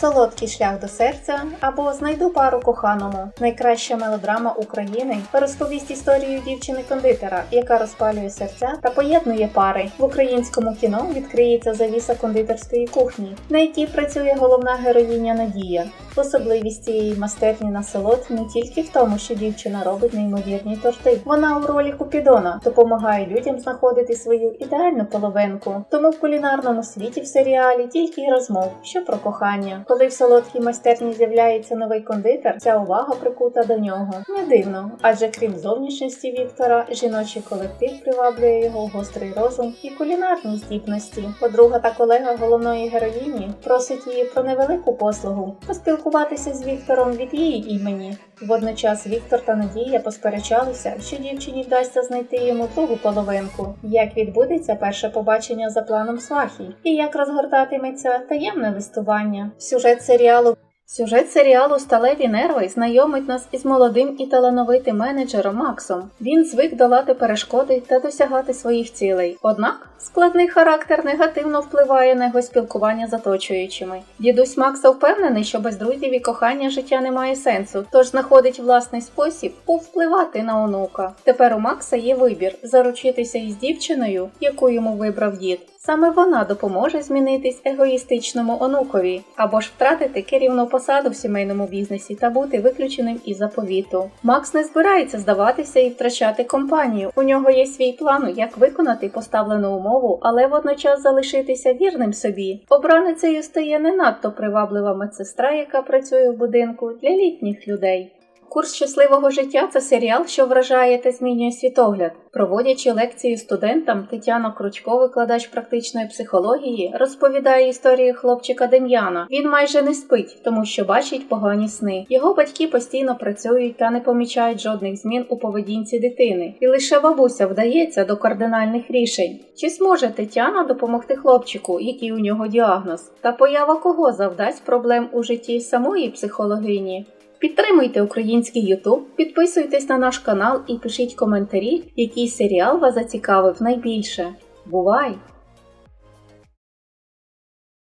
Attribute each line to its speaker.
Speaker 1: Солодкий шлях до серця або Знайду пару коханому. Найкраща мелодрама України розповість історію дівчини-кондитера, яка розпалює серця та поєднує пари. В українському кіно відкриється завіса кондитерської кухні, на якій працює головна героїня Надія. Особливість цієї майстерні на солод не тільки в тому, що дівчина робить неймовірні торти. Вона у ролі Купідона допомагає людям знаходити свою ідеальну половинку. Тому в кулінарному світі в серіалі тільки й розмов, що про кохання. Коли в солодкій майстерні з'являється новий кондитер, ця увага прикута до нього. Не дивно, адже крім зовнішності Віктора, жіночий колектив приваблює його гострий розум і кулінарні здібності. Подруга та колега головної героїні просить її про невелику послугу поспілкуватися з Віктором від її імені. Водночас Віктор та Надія посперечалися, що дівчині вдасться знайти йому другу половинку, як відбудеться перше побачення за планом свахі, і як розгортатиметься таємне листування. Сюжет серіалу Сюжет серіалу Сталеві нерви знайомить нас із молодим і талановитим менеджером Максом. Він звик долати перешкоди та досягати своїх цілей. Однак складний характер негативно впливає на його спілкування з оточуючими. Дідусь Макса впевнений, що без друзів і кохання життя не має сенсу, тож знаходить власний спосіб повпливати на онука. Тепер у Макса є вибір заручитися із дівчиною, яку йому вибрав дід. Саме вона допоможе змінитись егоїстичному онукові або ж втратити керівну посаду в сімейному бізнесі та бути виключеним із заповіту. Макс не збирається здаватися і втрачати компанію. У нього є свій план, як виконати поставлену умову, але водночас залишитися вірним собі. Обраницею стає не надто приваблива медсестра, яка працює в будинку для літніх людей. Курс щасливого життя це серіал, що вражає та змінює світогляд. Проводячи лекцію студентам, Тетяна Кручко, викладач практичної психології, розповідає історію хлопчика Дем'яна. Він майже не спить, тому що бачить погані сни. Його батьки постійно працюють та не помічають жодних змін у поведінці дитини, і лише бабуся вдається до кардинальних рішень. Чи зможе Тетяна допомогти хлопчику, який у нього діагноз, та поява кого завдасть проблем у житті самої психологині? Підтримуйте український Ютуб, підписуйтесь на наш канал і пишіть коментарі, який серіал вас зацікавив найбільше. Бувай!